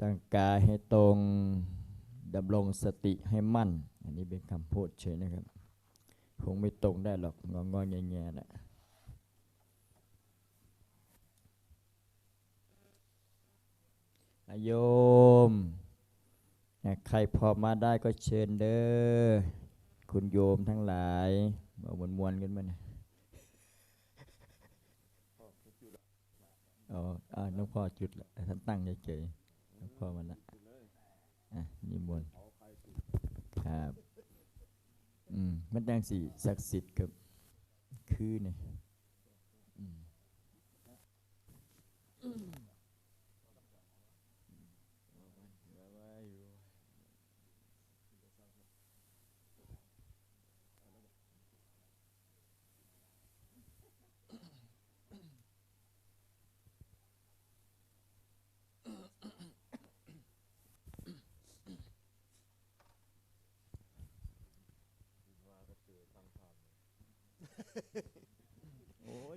ตั้งกายให้ตรงดำรงสติให้มั่น อันนี้เป็นคำพูดเฉยนะครับ คงไม่ตรงได้หรอก งองๆแงๆนะอะโยมอะใครพอมาได้ก็เชิญเด้อ คุณโยมทั้งหลายมามวนๆกันมาเนี่ยอ๋ออ่าน้องพ่อจุดละท่านตั้งเฉยๆ น้องพ่อมันละอะนิมนต์ครับ อืม มันดังสีศักดิ์สิทธิ์กับ คือเนี่ยอืม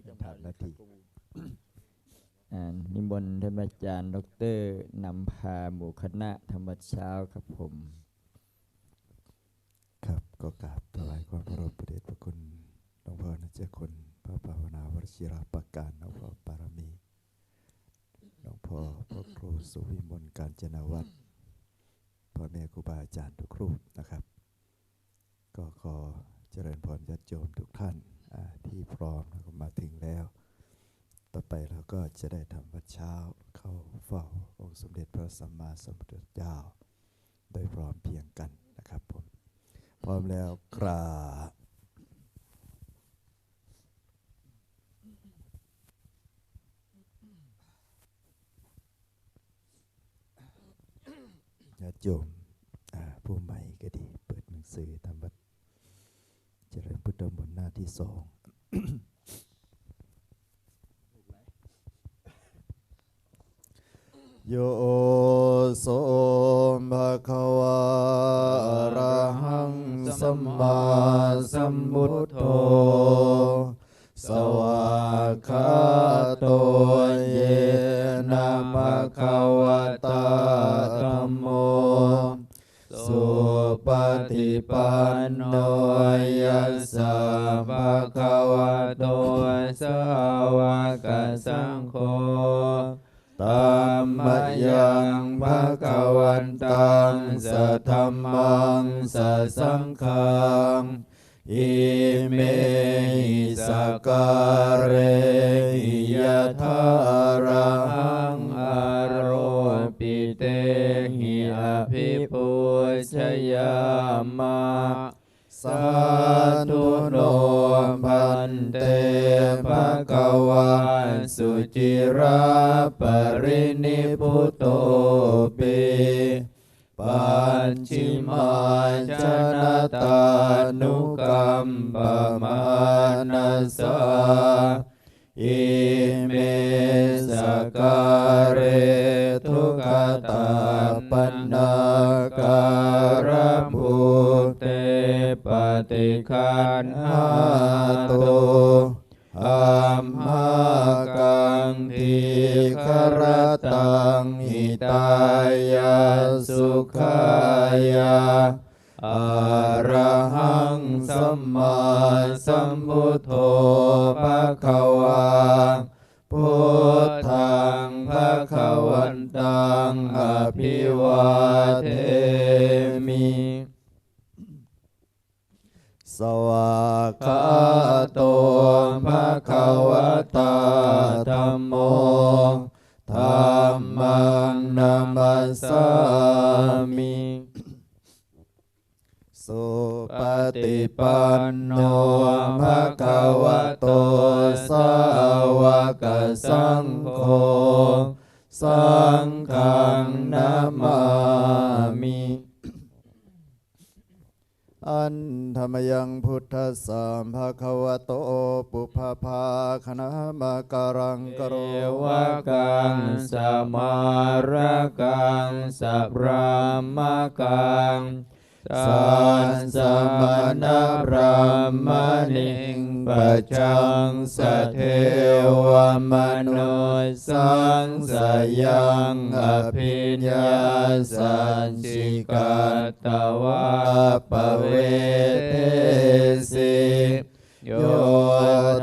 จะผ่านนาทีอ่านิมนต์ท่าน อาจารย์ ดรนำพาหมู่คณะธรรมเช้าครับผม ครับก็กราบถวายความเคารพพระเดชพระคุณหลวงพ่อนะเจ้าคุณพระภาวนาวชิราปการหลวงพ่อปารมีหลวงพ่อพระครูสุวิมลการจนวัฒน์พ่อแม่ครูบาอาจารย์ทุกรูปนะครับ ก็ขอเจริญพรญาติโยมทุกท่านที่พร้อมแล้วก็มาถึงแล้ว ต่อไปเราก็จะได้ทำวัดเช้าเข้าเฝ้าองค์สมเด็จพระสัมมาสัมพุทธเจ้า โดยพร้อมเพียงกันนะครับผมพร้อมแล้วกราบญาติโยมผู้ใหม่ก็ดี เปิดหนังสือทำวัดเจริญพุทธมนต์หน้าที่สอง โยโสภะคะวะอะระหังสัมมาสัมพุทโธสวากขาโตเยนะภะคะวะตาธัมโมสุปฏิปันโนยัสสะภะคะวะโตสาวกสังโฆตั มมยังภะคะวันตังสะธัมมังสะสังฆังอิเมหิสกการเรหิยะทารังอโรปิเตหิอภิปุชยามะ สาธุโนพันเตภะคะวะสุจิราปรินิพุตโตปิปัญชิมาชนะตานุกัมปมานัสสาอิเมสการเรทุกตาปนาการภูเต ปฏิคันหาตุอัมหากังทีครตังหิตายาสุขายาอรหังสัมมาสัมพุทโธภะคะวาพุทธังภะคะวันตังอภิวาเทมิ สวากขาโตภะคะวะตาธัมโมธัมมังนามัสสามิสุปฏิปันโนภะคะวะโตสาวกสังโฆสังฆนามามิ อันธรรมยังพุทธสสามภะคะวะโตปุพพาคณะมาการังกโรเอวะกังสมาระกังสัพรามกัง สันสมณพรามณิงปัจจังสเทวมนุสังสยังอภิญญาสันชิกาตวะปเวเทสิโย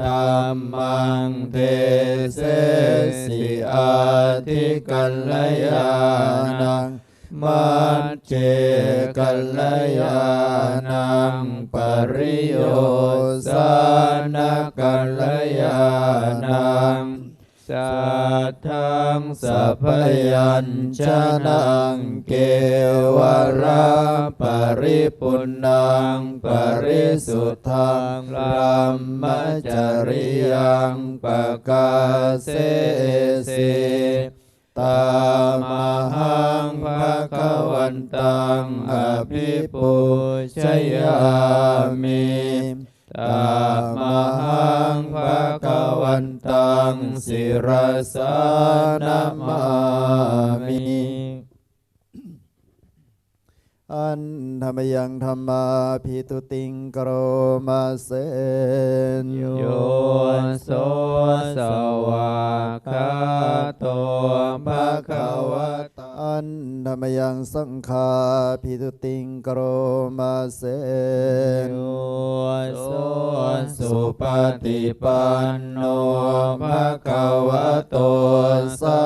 ธรรมังเทเสสิอาทิกัลยานัง มัจเจกัลยานังปริโยสานกัลยานังสัทธังสัพยัญชนะเกวราปริปุณังปริสุทธังระมจริยังปกาเสสิ ตามหังภะคะวันตังอภิปุชยามิตามหังภะคะวันตังสิรสานามามิอันธรรมยังธรรมาพิตุติงกโรมาเสนโยโส นธรรมยังสังฆาพิตุติงกโรมาเสนโยโสสุปฏิปันโนภะคะวะโตสา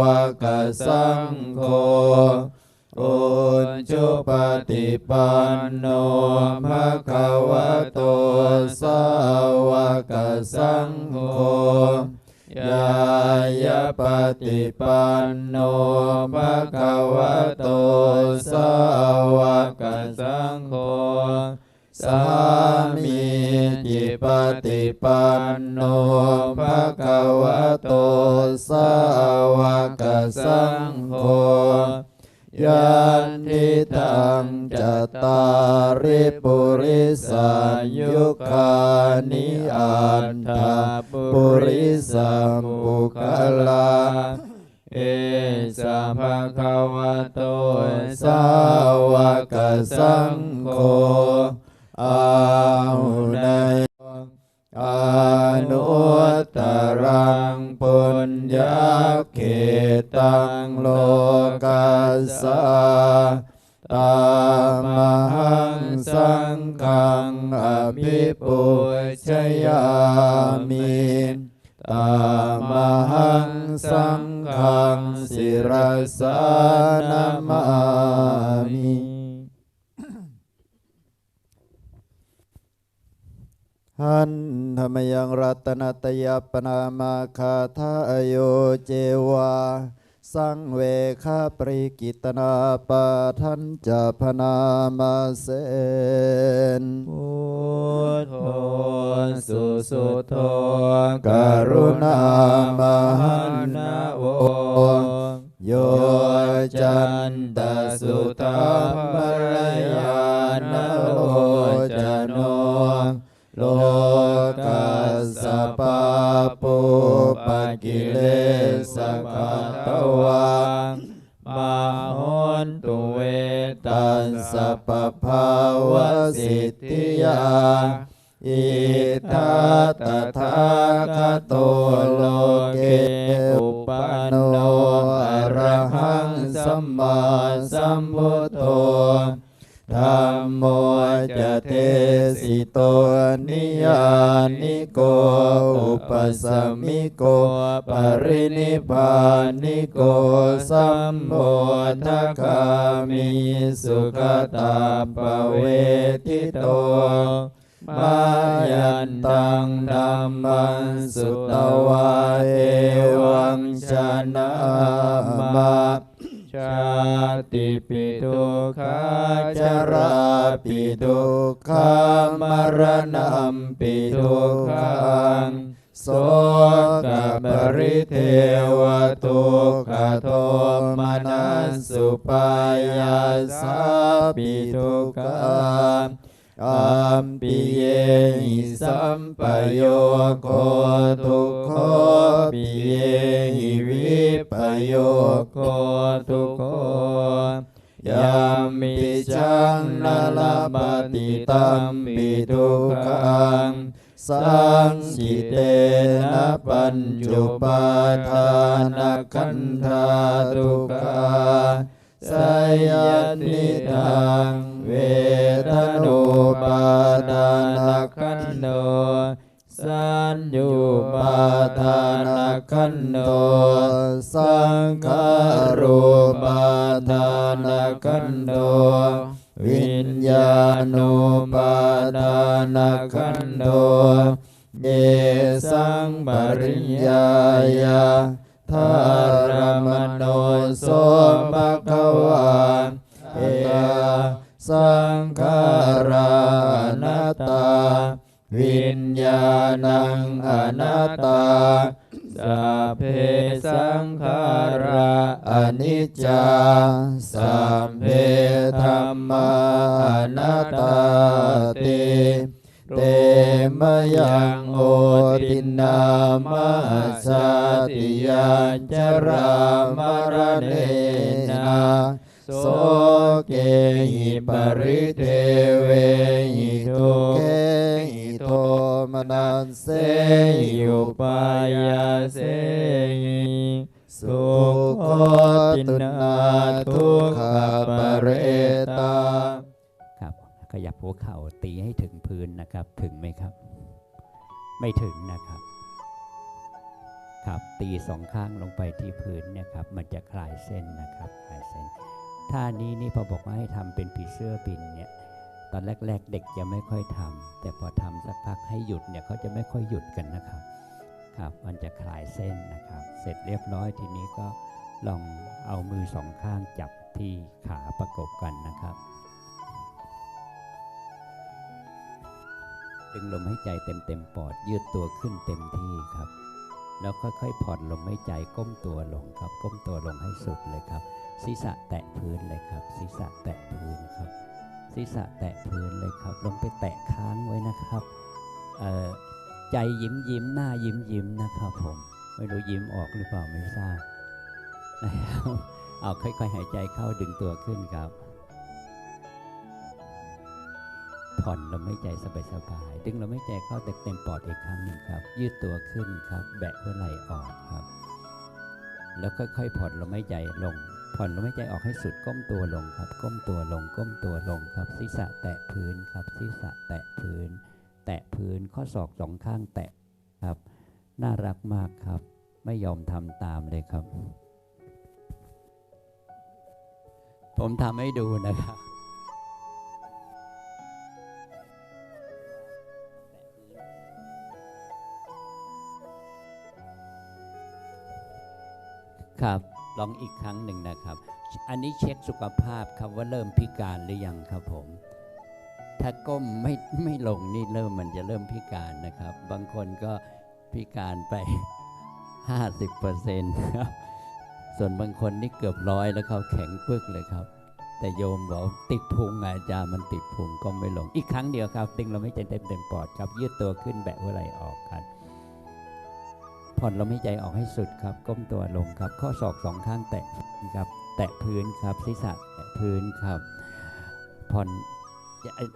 วกสังโฆอุจุปฏิปันโนภะคะวะโตสาวกสังโฆ ยายาปฏิปันโนภะคะวะโตสาวกสังโฆสามีจิปฏิปันโนภะคะวะโตสาวกสังโฆ ยันทิตังจตาริปุริสายุคานิอันทาปุริสัมปุคลาเอสัมภะคะวะโตสาวกสังโฆอาหุนยอนุตตรัง ญาเขตังโลกัสสะตามหังสังฆังอภิปุชยามิตามหังสังฆังสิรสานามามิ หันธรรมยังรัตนตยปนามาคาทาโยเจวา สังเวคาปริกิตนาปาทันจะพนามาเสนพุทโธสุสุโธกรุณามหันานะโวโวโยจันตสุตาภรยานโลจโน โลกัสสะปะปุปกิเลสกัตวังมาหนตุเวตัสสะปะภาวสิทธิยาอิทัตถาคโตโลเกอุปโนอรหังสัมมาสัมพุทโธ ธัมโมจะเทสิโตนิยานิโกอุปสมิโกปรินิพานิโกสัมโพธคามิสุขตาปเวทิโตมายันตังธรรมังสุตวาเอวังชนะมา ชาติปิทุกขาจาราปิทุกขามรณะปิทุกขังโสกปริเทวทุกขโทมนัสสุปายาสาปิทุกขัง อัมปิเยหิสัมปโยโคทุกขปิเยหิวิปโยโคทุกขยามิจังนาลปฏิตัมปิทุกขังสังสิเตนะปัญจุปาทานขันธาทุกขาสยนิทัง เวทนุปาทานขันโนสัญญูปาปาทาทานขัขันโนโตสังขารูปาทานขันโตวิญญาณุปาทานขันโตเยสังปริญญายาธารมโนโสภะควาเอ สังขารานัตตา วิญญาณังอนัตตาสัพเพสังขาราอนิจจาสัมเพธรรมาอนัตตาติเตมยังโอตินามสติยาจรามรเนนา โสเกหิปริเทเวหิทุเกหิโทมนันเสหิอุปายาเสหิสุโคตินาทุกขปเรตาครับขยับหัวเข่าตีให้ถึงพื้นนะครับ ถึงไหมครับ ไม่ถึงนะครับ ครับตีสองข้างลงไปที่พื้นเนี่ยครับ มันจะคลายเส้นนะครับ คลายเส้น ท่านี้นี่พอบอกว่าให้ทำเป็นผีเสื้อบินเนี่ยตอนแรก ๆ เด็กจะไม่ค่อยทำแต่พอทำสักพักให้หยุดเนี่ยเขาจะไม่ค่อยหยุดกันนะครับครับ มันจะคลายเส้นนะครับ เสร็จเรียบร้อยทีนี้ก็ลองเอามือสองข้างจับที่ขาประกบกันนะครับ ดึงลมหายใจเต็มเต็มๆปอดยืดตัวขึ้นเต็มที่ครับ แล้วค่อยๆผ่อนลมหายใจก้มตัวลงครับ ก้มตัวลงให้สุดเลยครับ ศีรษะแตะพื้นเลยครับ ศีรษะแตะพื้นครับ ศีรษะแตะพื้นเลยครับ ลงไปแตะค้างไว้นะครับใจยิ้มยิ้มหน้ายิ้มยิ้มนะครับผมไม่รู้ยิ้มออกหรือเปล่าไม่ทราบนะครับเอาค่อยๆหายใจเข้าดึงตัวขึ้นครับ ผ่อนลมหายใจสบายๆดึงลมหายใจเข้าเต็มๆปอดอีกครั้งหนึ่งครับ ยืดตัวขึ้นครับ แบะหัวไหล่ออกครับ แล้วค่อยๆผ่อนลมหายใจลง ผ่อนลมหายใจออกให้สุดก้มตัวลงครับ ก้มตัวลงก้มตัวลงครับ ศีรษะแตะพื้นครับ ศีรษะแตะพื้น แตะพื้นข้อศอกสองข้างแตะครับ น่ารักมากครับ ไม่ยอมทำตามเลยครับ ผมทำให้ดูนะครับครับ ลองอีกครั้งหนึ่งนะครับ อันนี้เช็คสุขภาพครับว่าเริ่มพิการหรือยังครับผม ถ้าก้มไม่ไม่ลงนี่เริ่มมันจะเริ่มพิการนะครับ บางคนก็พิการไป 50%ครับส่วนบางคนนี่เกือบร้อยแล้วเขาแข็งปึกเลยครับ แต่โยมบอกติดพุงอาจารย์มันติดพุงก็ไม่ลง อีกครั้งเดียวครับดึงเราไม่ใจเต็มเต็มปอดครับ ยืดตัวขึ้นแบะหัวไหล่ออกครับ ผ่อนลมหายใจออกให้สุดครับ ก้มตัวลงครับ ข้อศอกสองข้างแตะครับ แตะพื้นครับศีรษะแตะพื้นครับ ผ่อน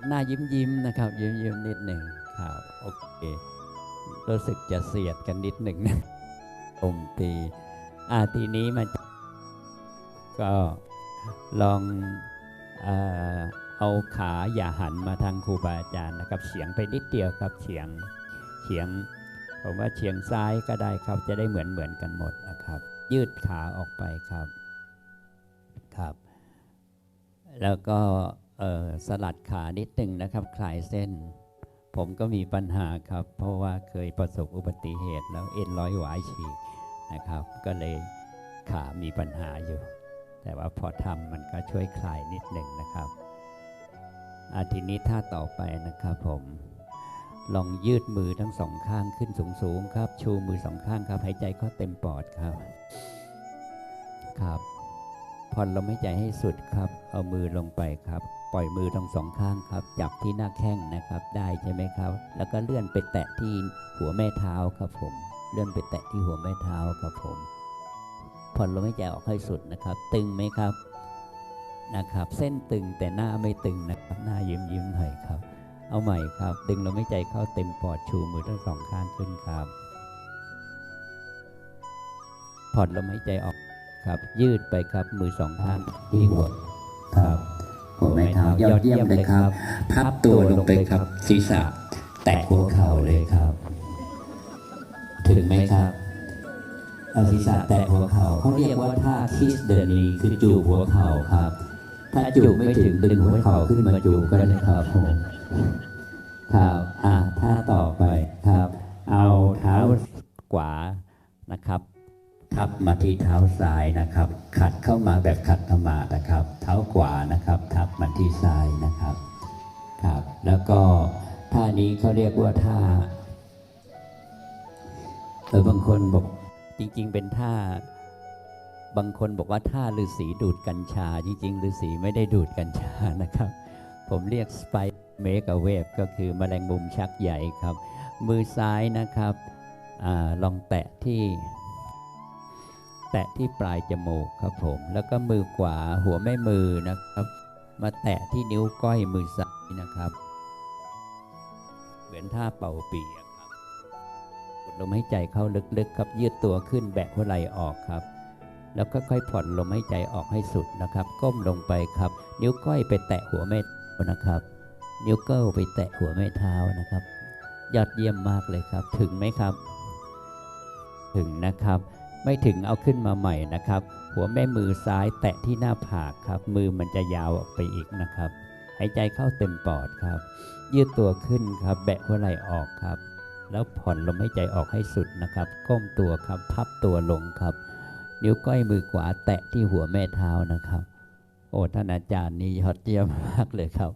หน้ายิ้มยิ้มนะครับ ยิ้มยิ้มนิดหนึ่งครับโอเครู้สึกจะเสียดกันนิดหนึ่งนะอมตีอาทีนี้มันก็ลองเอ่อเอาขาอย่าหันมาทางครูบาอาจารย์นะครับ เฉียงไปนิดเดียวครับเฉียงเฉียง ผมว่าเฉียงซ้ายก็ได้ครับ จะได้เหมือนเหมือนกันหมดนะครับ ยืดขาออกไปครับครับ แล้วก็สลัดขานิดหนึ่งนะครับ คลายเส้น ผมก็มีปัญหาครับ เพราะว่าเคยประสบอุบัติเหตุแล้วเอ็นร้อยหวายฉีกนะครับ ก็เลยขามีปัญหาอยู่ แต่ว่าพอทำมันก็ช่วยคลายนิดหนึ่งนะครับอาทีนี้ท่าต่อไปนะครับผม ลองยืดมือทั้งสองข้างขึ้นสูงๆครับ ชูมือสองข้างครับ หายใจเข้าเต็มปอดครับ ครับผ่อนลมหายใจให้สุดครับ เอามือลงไปครับ ปล่อยมือทั้งสองข้างครับ จับที่หน้าแข้งนะครับ ได้ใช่ไหมครับ แล้วก็เลื่อนไปแตะที่หัวแม่เท้าครับผม เลื่อนไปแตะที่หัวแม่เท้าครับผม ผ่อนลมหายใจออกให้สุดนะครับ ตึงไหมครับ นะครับ เส้นตึงแต่หน้าไม่ตึงนะครับ หน้ายิ้มยิ้มๆหน่อยครับ เอาใหม่ครับ ดึงลมหายใจเข้าเต็มปอดชูมือทั้งสองข้างขึ้นครับ ผ่อนลมหายใจออกครับ ยืดไปครับมือสองข้างที่หัวครับหัวแม่เท้ายอดเยี่ยมเลยครับ พับตัวลงไปครับ ศีรษะ แตะหัวเข่าเลยครับ ถึงไหมครับเอาศีรษะแตะหัวเข่าเขาเรียกว่าท่าคิสเดนีคือจูบหัวเข่าครับ ถ้าจูบไม่ถึงดึงหัวเข่าขึ้นมาจูบก็ได้ครับผม ครับอ่าท่าต่อไปครับ เอาเท้าขวานะครับทับมาที่เท้าซ้ายนะครับ ขัดเข้ามาแบบขัดธรรมานะครับ เท้าขวานะครับ ทับมาที่ซ้ายนะครับครับ แล้วก็ท่านี้เขาเรียกว่าท่าเออบางคนบอกจริง ๆ เป็นท่า บางคนบอกว่าท่าฤาษีดูดกัญชา จริงๆฤาษีไม่ได้ดูดกัญชานะครับ ผมเรียกสไป เมกเวฟก็คือแมลงมุมชักใหญ่ครับ มือซ้ายนะครับอลองแตะที่ แตะที่ปลายจมูกครับผม แล้วก็มือขวาหัวแม่มือนะครับ มาแตะที่นิ้วก้อยมือซ้ายนะครับ เหมือนท่าเป่าปีอะครับกดลมหายใจเข้าลึกๆครับ ยืดตัวขึ้นแบะหัวไหล่ออกครับแล้วก็ค่อยผ่อนลมหายใจออกให้สุดนะครับ ก้มลงไปครับ นิ้วก้อยไปแตะหัวแม่เท้านะครับ นิ้วเก้าไปแตะหัวแม่เท้านะครับ ยอดเยี่ยมมากเลยครับ ถึงไหมครับ ถึงนะครับ ไม่ถึงเอาขึ้นมาใหม่นะครับ หัวแม่มือซ้ายแตะที่หน้าผากครับ มือมันจะยาวออกไปอีกนะครับ หายใจเข้าเต็มปอดครับ ยืดตัวขึ้นครับ แบะหัวไหล่ออกครับ แล้วผ่อนลมหายใจออกให้สุดนะครับ ก้มตัวครับ พับตัวลงครับ นิ้วก้อยมือขวาแตะที่หัวแม่เท้านะครับ โอ้ท่านอาจารย์นี่ยอดเยี่ยมมากเลยครับ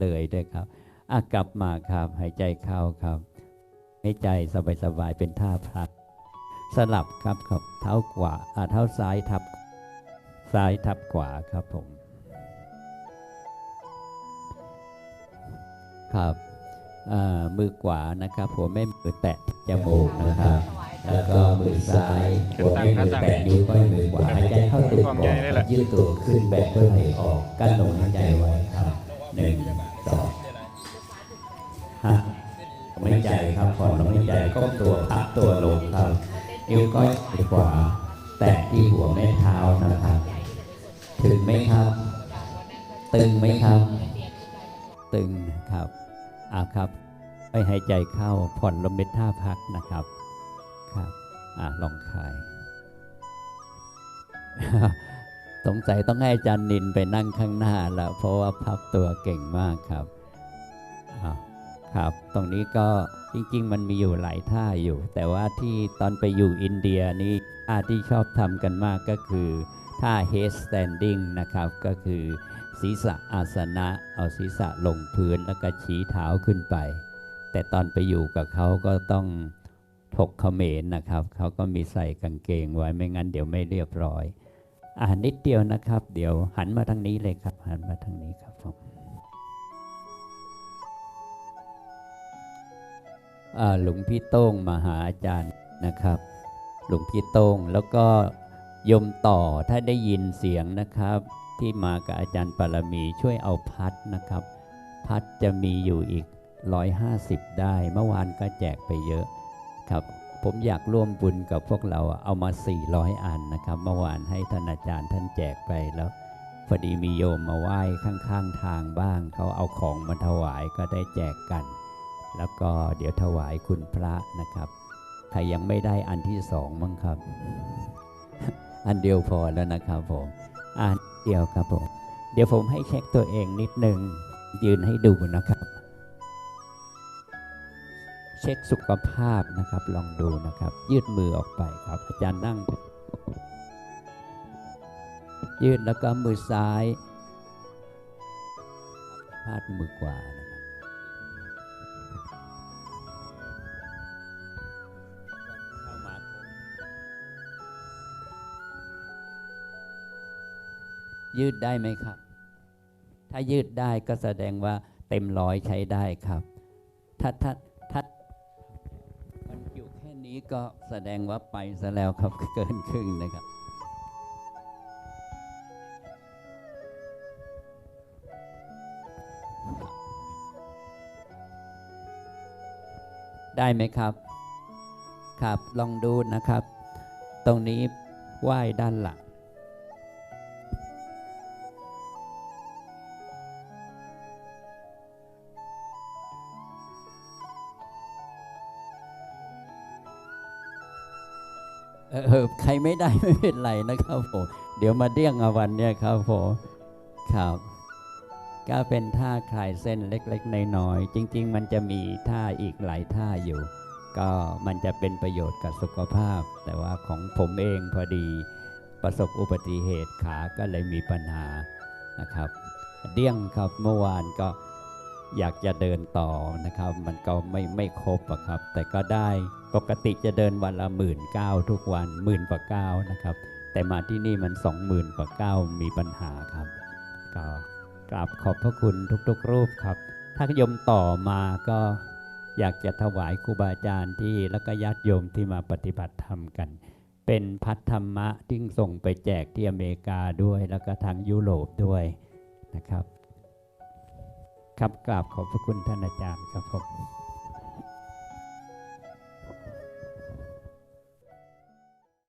เลยด้วยครับอะกลับมาครับหายใจเข้าครับหายใจสบายๆเป็นท่าพักสลับครับครับเท้าขวาอ่าเท้าซ้ายทับซ้ายทับขวาครับผม ครับมือขวานะครับหัวแม่มือแตะจมูกนะครับ แล้วก็มือซ้ายหัวแม่มือแตะนิ้วก้อยมือขวาหายใจเข้าตึกปอดครับยืดตัวขึ้นแบกเพื่อให้ออกกั้นลมหายใจไว้ครับ หนึ่งสองห้าลมหายใจครับผ่อนลมหายใจก้มตัวพับตัวลงครับนิ้วก้อยขวาแตะที่หัวแม่เท้านะครับ ถึงไหมครับ ตึงไหมครับ ตึงครับอ่าครับไปหายใจเข้าผ่อนลมเป็นท่าพักนะครับครับอ่าลองคลาย สงสัยต้องให้อาจารย์นินไปนั่งข้างหน้าแล้ว เพราะว่าพับตัวเก่งมากครับครับ ตรงนี้ก็จริง ๆ มันมีอยู่หลายท่าอยู่ แต่ว่าที่ตอนไปอยู่อินเดียนี่ท่าที่ชอบทำกันมากก็คือท่า head standing นะครับ ก็คือศีรษะอาสนะ เอาศีรษะลงพื้นแล้วก็ชี้เท้าขึ้นไป แต่ตอนไปอยู่กับเขาก็ต้องถกเขมรนะครับ เขาก็มีใส่กางเกงไว้ไม่งั้นเดี๋ยวไม่เรียบร้อย อ่านิดเดียวนะครับ เดี๋ยวหันมาทางนี้เลยครับ หันมาทางนี้ครับผมหลวงพี่โต้งมาหาอาจารย์นะครับ หลวงพี่โต้งแล้วก็ยมต่อถ้าได้ยินเสียงนะครับ ที่มากับอาจารย์ปารมีช่วยเอาพัดนะครับ พัดจะมีอยู่อีก 150 ได้ เมื่อวานก็แจกไปเยอะครับ ผมอยากร่วมบุญกับพวกเราเอามา 400 อันนะครับ เมื่อวานให้ท่านอาจารย์ท่านแจกไปแล้วพอดีมีโยมมาไหว้ข้างๆทางบ้าง เขาเอาของมาถวายก็ได้แจกกัน แล้วก็เดี๋ยวถวายคุณพระนะครับ ใครยังไม่ได้อันที่สองมั้งครับ อันเดียวพอแล้วนะครับผมอันเดียวครับผม เดี๋ยวผมให้เช็คตัวเองนิดนึงยืนให้ดูนะครับ เช็คสุขภาพนะครับ ลองดูนะครับ ยืดมือออกไปครับ อาจารย์นั่ง ยืดแล้วก็มือซ้ายพาดมือขวานะครับเข้ามายืดได้ไหมครับ ถ้ายืดได้ก็แสดงว่าเต็มร้อยใช้ได้ครับ ถ้าถ้า ก็แสดงว่าไปซะแล้วครับเกินครึ่งนะครับ ได้ไหมครับ ครับลองดูนะครับ ตรงนี้ไหว้ด้านหลัง เออใครไม่ได้ไม่เป็นไรนะครับผมเดี๋ยวมาเดี่ยงเอาวันเนี่ยครับผมครับก็เป็นท่าคลายเส้นเล็กๆน้อยๆจริง ๆ มันจะมีท่าอีกหลายท่าอยู่ ก็มันจะเป็นประโยชน์กับสุขภาพ แต่ว่าของผมเองพอดีประสบอุบัติเหตุขาก็เลยมีปัญหานะครับ เดี้ยงครับเมื่อวานก็อยากจะเดินต่อนะครับ มันก็ไม่ไม่ครบอะครับ แต่ก็ได้ ปกติจะเดินวันละหมื่นเก้าทุกวันหมื่นกว่าเก้านะครับ แต่มาที่นี่มันสองหมื่นกว่าเก้ามีปัญหาครับ ก็กราบขอบพระคุณทุกๆ รูปครับ ถ้าโยมต่อมาก็อยากจะถวายครูบาอาจารย์ที่แล้วก็ญาติโยมที่มาปฏิบัติธรรมกัน เป็นพัฒธรรมะที่ส่งไปแจกที่อเมริกาด้วย แล้วก็ทางยุโรปด้วยนะครับ ครับกราบขอบพระคุณท่านอาจารย์ครับผม